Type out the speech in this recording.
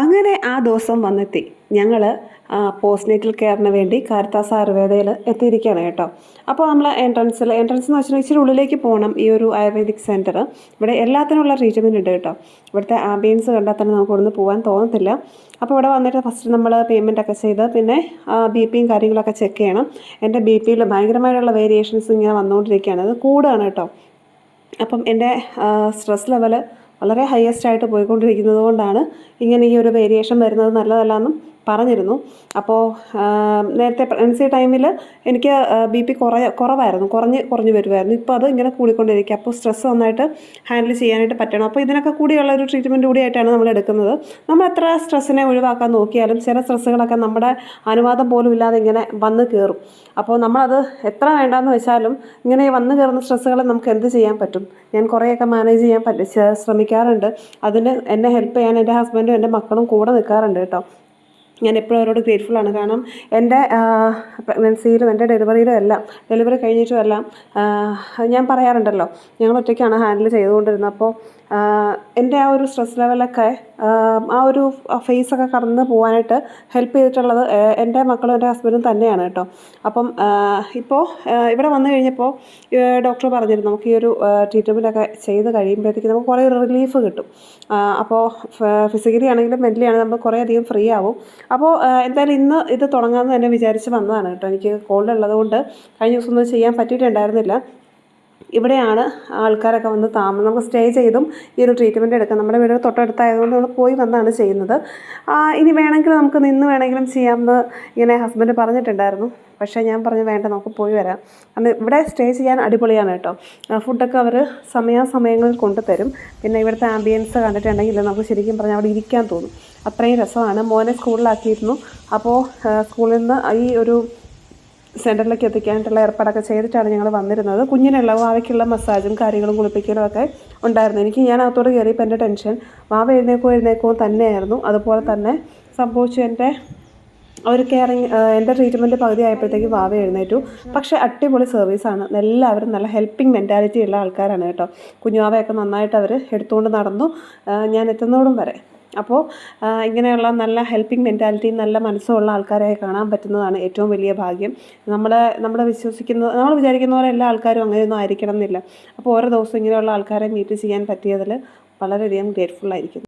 അങ്ങനെ ആ ദിവസം വന്നെത്തി. ഞങ്ങൾ പോസ്റ്റ്നേറ്റൽ കെയറിന് വേണ്ടി കാരിത്താസ് ആയുർവേദയിൽ എത്തിയിരിക്കുകയാണ് കേട്ടോ. അപ്പോൾ നമ്മൾ എൻട്രൻസിൽ എൻട്രൻസ് എന്ന് വെച്ചാൽ ഇച്ചിരി ഉള്ളിലേക്ക് പോകണം ഈ ഒരു ആയുർവേദിക് സെന്റർ ഇവിടെ എല്ലാത്തിനുള്ള ട്രീറ്റ്മെന്റ് ഉണ്ട് കേട്ടോ. ഇവിടുത്തെ ആംബിയൻസ് കണ്ടാൽ തന്നെ നമുക്ക് ഇവിടുന്ന് പോകാൻ തോന്നത്തില്ല. അപ്പോൾ ഇവിടെ വന്നിട്ട് ഫസ്റ്റ് നമ്മൾ പേയ്മെന്റ് ഒക്കെ ചെയ്ത് പിന്നെ ബി പിയും കാര്യങ്ങളൊക്കെ ചെക്ക് ചെയ്യണം. എന്റെ ബി പിയിൽ ഭയങ്കരമായിട്ടുള്ള വേരിയേഷൻസ് ഇങ്ങനെ വന്നുകൊണ്ടിരിക്കുകയാണ്. അത് കൂടുകയാണ് കേട്ടോ. അപ്പം എന്റെ സ്ട്രെസ് ലെവൽ വളരെ ഹയസ്റ്റ് ആയിട്ട് പോയിക്കൊണ്ടിരിക്കുന്നത് കൊണ്ടാണ് ഇങ്ങനെ ഈ ഒരു വേരിയേഷൻ വരുന്നത് നല്ലതല്ലെന്നും പറഞ്ഞിരുന്നു. അപ്പോൾ നേരത്തെ പ്രഗ്നൻസി ടൈമിൽ എനിക്ക് ബി പി കുറ കുറവായിരുന്നു. കുറഞ്ഞ് കുറഞ്ഞ് വരുമായിരുന്നു ഇപ്പോൾ അത് ഇങ്ങനെ കൂടിക്കൊണ്ടിരിക്കുക. അപ്പോൾ സ്ട്രെസ് നന്നായിട്ട് ഹാൻഡിൽ ചെയ്യാനായിട്ട് പറ്റണം. അപ്പോൾ ഇതിനൊക്കെ കൂടിയുള്ള ഒരു ട്രീറ്റ്മെന്റ് കൂടിയായിട്ടാണ് നമ്മൾ എടുക്കുന്നത്. നമ്മൾ എത്ര സ്ട്രെസ്സിനെ ഒഴിവാക്കാൻ നോക്കിയാലും ചില സ്ട്രെസ്സുകളൊക്കെ നമ്മുടെ അനുവാദം പോലും ഇല്ലാതെ ഇങ്ങനെ വന്ന് കയറും അപ്പോൾ നമ്മളത് എത്ര വേണ്ടാന്ന് വെച്ചാലും ഇങ്ങനെ വന്ന് കയറുന്ന സ്ട്രെസ്സുകൾ നമുക്ക് എന്ത് ചെയ്യാൻ പറ്റും? ഞാൻ കുറേയൊക്കെ മാനേജ് ചെയ്യാൻ പറ്റി ശ്രമിക്കാറുണ്ട്. അതിന് എന്നെ ഹെൽപ്പ് ചെയ്യാൻ എന്റെ ഹസ്ബൻഡും എന്റെ മക്കളും കൂടെ നിൽക്കാറുണ്ട് കേട്ടോ. ഞാൻ എപ്പോഴും അവരോട് ഗ്രേറ്റ്ഫുൾ ആണ്. കാരണം എന്റെ പ്രഗ്നൻസിയിലും എന്റെ ഡെലിവറിയിലും എല്ലാം ഡെലിവറി കഴിഞ്ഞിട്ടും എല്ലാം ഞാൻ പറയാറുണ്ടല്ലോ ഞങ്ങൾ ഒറ്റയ്ക്കാണ് ഹാൻഡിൽ ചെയ്തുകൊണ്ടിരുന്നത്. അപ്പോൾ എന്റെ ആ ഒരു സ്ട്രെസ് ലെവലൊക്കെ ആ ഒരു ഫേസൊക്കെ കടന്ന് പോകാനായിട്ട് ഹെൽപ്പ് ചെയ്തിട്ടുള്ളത് എന്റെ മക്കളും എന്റെ ഹസ്ബൻഡും തന്നെയാണ് കേട്ടോ. അപ്പം ഇപ്പോൾ ഇവിടെ വന്നു കഴിഞ്ഞപ്പോൾ ഡോക്ടർ പറഞ്ഞിരുന്നു നമുക്ക് ഈ ഒരു ട്രീറ്റ്മെന്റൊക്കെ ചെയ്ത് കഴിയുമ്പോഴത്തേക്ക് നമുക്ക് കുറേ റിലീഫ് കിട്ടും. അപ്പോൾ ഫിസിക്കലി ആണെങ്കിലും മെന്റലി ആണെങ്കിലും നമ്മൾ കുറേ അധികം ഫ്രീ ആവും. അപ്പോൾ എന്തായാലും ഇന്ന് ഇത് തുടങ്ങാമെന്ന് തന്നെ വിചാരിച്ച് വന്നതാണ് കേട്ടോ. എനിക്ക് കോൾഡ് ഉള്ളതുകൊണ്ട് കഴിഞ്ഞ ദിവസം ഒന്നും ചെയ്യാൻ പറ്റിയിട്ടുണ്ടായിരുന്നില്ല. ഇവിടെയാണ് ആൾക്കാരൊക്കെ വന്ന് താമസം നമുക്ക് സ്റ്റേ ചെയ്തും ഈ ഒരു ട്രീറ്റ്മെന്റ് എടുക്കാം നമ്മുടെ വീട് തൊട്ടടുത്തായതുകൊണ്ട് നമ്മൾ പോയി വന്നാണ് ചെയ്യുന്നത്. ഇനി വേണമെങ്കിൽ നമുക്ക് നിന്ന് വേണമെങ്കിലും ചെയ്യാമെന്ന് ഇങ്ങനെ ഹസ്ബൻഡ് പറഞ്ഞിട്ടുണ്ടായിരുന്നു. പക്ഷേ ഞാൻ പറഞ്ഞു വേണ്ട നമുക്ക് പോയി വരാം. കാരണം ഇവിടെ സ്റ്റേ ചെയ്യാൻ അടിപൊളിയാണ് കേട്ടോ. ഫുഡൊക്കെ അവർ സമയാസമയങ്ങളിൽ കൊണ്ടുതരും. പിന്നെ ഇവിടുത്തെ ആംബിയൻസ് കണ്ടിട്ടുണ്ടെങ്കിൽ നമുക്ക് ശരിക്കും പറഞ്ഞാൽ അവിടെ ഇരിക്കാൻ തോന്നും. അത്രയും രസമാണ്. മോനെ സ്കൂളിലാക്കിയിരുന്നു അപ്പോൾ സ്കൂളിൽ നിന്ന് ഈ ഒരു സെന്ററിലേക്ക് എത്തിക്കാനായിട്ടുള്ള ഏർപ്പാടൊക്കെ ചെയ്തിട്ടാണ് ഞങ്ങൾ വന്നിരുന്നത്. കുഞ്ഞിനുള്ള വാവയ്ക്കുള്ള മസാജും കാര്യങ്ങളും കുളിപ്പിക്കലും ഒക്കെ ഉണ്ടായിരുന്നു. എനിക്ക് ഞാൻ അകത്തോട് കയറിയപ്പോൾ എന്റെ ടെൻഷൻ വാവ എഴുന്നേക്കോ എഴുന്നേക്കോ തന്നെയായിരുന്നു. അതുപോലെ തന്നെ സംഭവിച്ചു എന്റെ ഒരു കെയറിങ് എന്റെ ട്രീറ്റ്മെന്റ് പകുതി ആയപ്പോഴത്തേക്ക് വാവ എഴുന്നേറ്റു. പക്ഷേ അടിപൊളി സർവീസാണ് എല്ലാവരും നല്ല ഹെൽപ്പിംഗ് മെന്റാലിറ്റി ഉള്ള ആൾക്കാരാണ് കേട്ടോ. കുഞ്ഞുവാവയൊക്കെ നന്നായിട്ട് അവർ എടുത്തുകൊണ്ട് നടന്നു. ഞാൻ എത്തുന്നതോടും വരെ. അപ്പോൾ ഇങ്ങനെയുള്ള നല്ല ഹെൽപ്പിംഗ് മെന്റാലിറ്റിയും നല്ല മനസ്സുമുള്ള ആൾക്കാരെ കാണാൻ പറ്റുന്നതാണ് ഏറ്റവും വലിയ ഭാഗ്യം. നമ്മളെ നമ്മൾ വിശ്വസിക്കുന്ന നമ്മൾ വിചാരിക്കുന്ന പോലെ എല്ലാ ആൾക്കാരും അങ്ങനെയൊന്നും ആയിരിക്കണം എന്നില്ല. അപ്പോൾ ഓരോ ദിവസവും ഇങ്ങനെയുള്ള ആൾക്കാരെ മീറ്റ് ചെയ്യാൻ പറ്റിയതിൽ വളരെയധികം ഗ്രേറ്റ്ഫുൾ ആയിരിക്കും